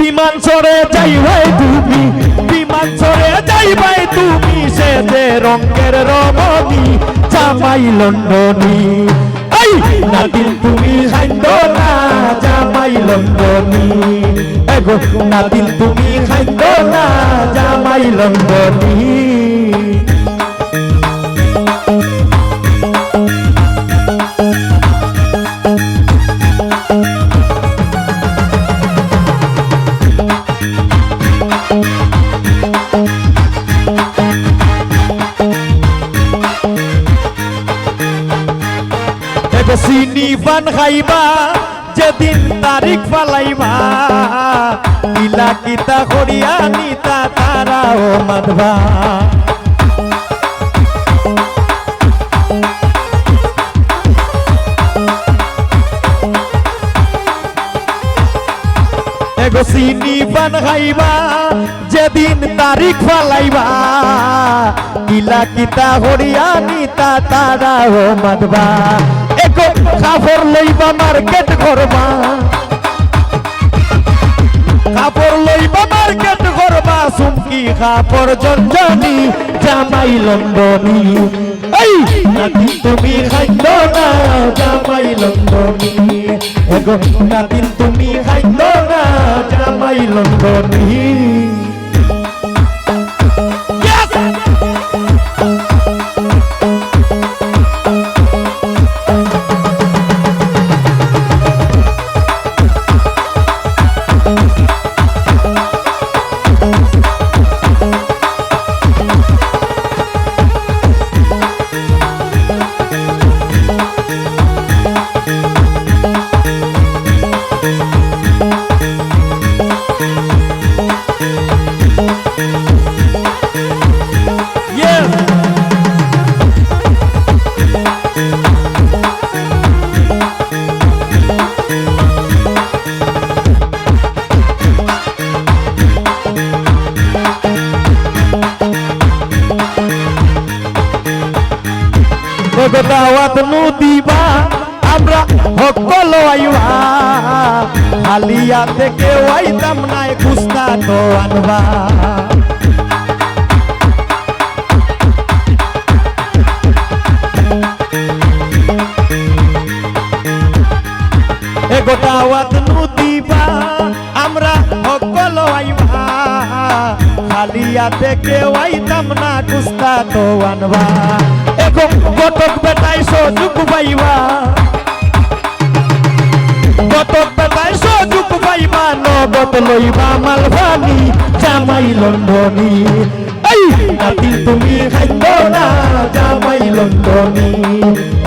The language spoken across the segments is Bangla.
বিমান চড়ে যাইবাই তুমি, বিমান চড়ে যাইবাই তুমি, সে যে রঙের রমণী, জামাই লন্ডনী এই নাতিন তুমি খাইন্দ না, জামাই লন্ডনী এগো নাতিন তুমি খাইন্দ না, জামাই লন্ডনী চিনি পান খাইবা যেদিন তারিখ পালাইবা ইলা কিতা করিয়া নিতা তারা ও এগো চিনি পান খাইবা যেদিন তারিখ পালাইবা ইলা কিতা হরিয়া নিতা তারা ও মাধবা এগো কাপড় লইবা মার্কেট করবা কাপড় লইবা মার্কেট করবা সুমকি কাপড় জঞ্জনি, জামাই লন্ডনি। এই, নাতি তুমি খাইল না, জামাই লন্ডনি। এগো নাতিন তুমি খাইল লন্ডনি ওগো দাওয়াত নু দিবা আমরা সকল আইবা আলিয়া থেকে ওয়াইতাম নাই কুস্তা তো আনবা। হালিয়া থেকে ওয়াইতাম না কুস্তা তো আনবা। এগো কটক বেটাই সজুক পাইবা। কটক বেটাই সজুক পাইবা, নগদ লইবা মালভানি, জামাই লন্ডনি এই নাতি তুমি খাইন্দ না, জামাই লন্ডনি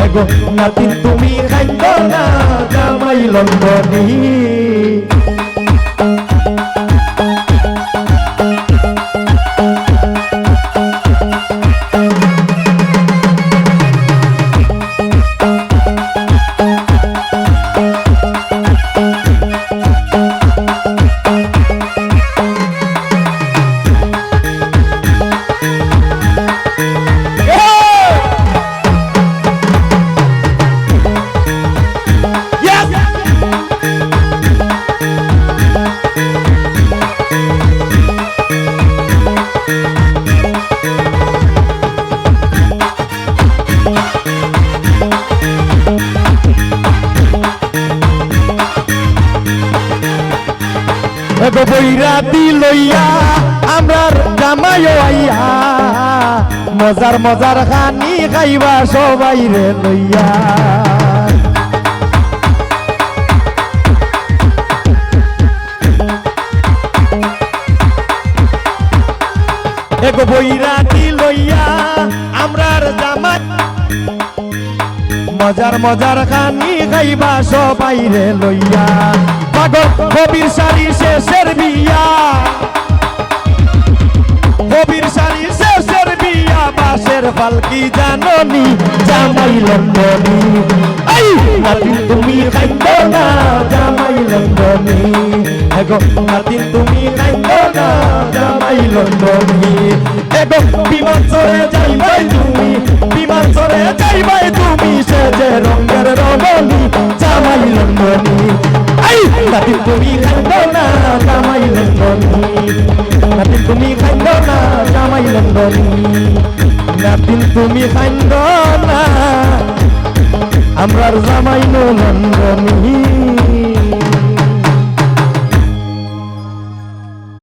এগো নাতি তুমি খাইন্দ না, জামাই লন্ডনি এগো বৈরাতি লইয়া আমরার জামাই আইয়া। মজার মজার খানি খাইবা সবাই রে লইয়া। এগো বৈরাতি লইয়া আমরার জামাই। মজার মজার খানি খাইবা সবাই রে লইয়া। পাগল কবির শাড়ি শেষের বিয়া কবির শাড়ি শেষের বিয়া বাসের পালকি জাননি জামাই লন্ডনি এই, নাতিন তুমি খাইন্দ না, জামাই লন্ডনি এগো, নাতিন তুমি খাইন্দ না, জামাই লন্ডনি এগো, বিমান চড়ে যাইবাই তুমি, বিমান চড়ে যাইবাই তুমি, সে যে রঙের রমণী, জামাই লন্ডনি রাতে তুমি খাইব না জামাইলেন বনি রাতে তুমি খাইব না জামাইলেন বনি রাতে তুমি খাইব না, আমরার জামাইল নন্দনী।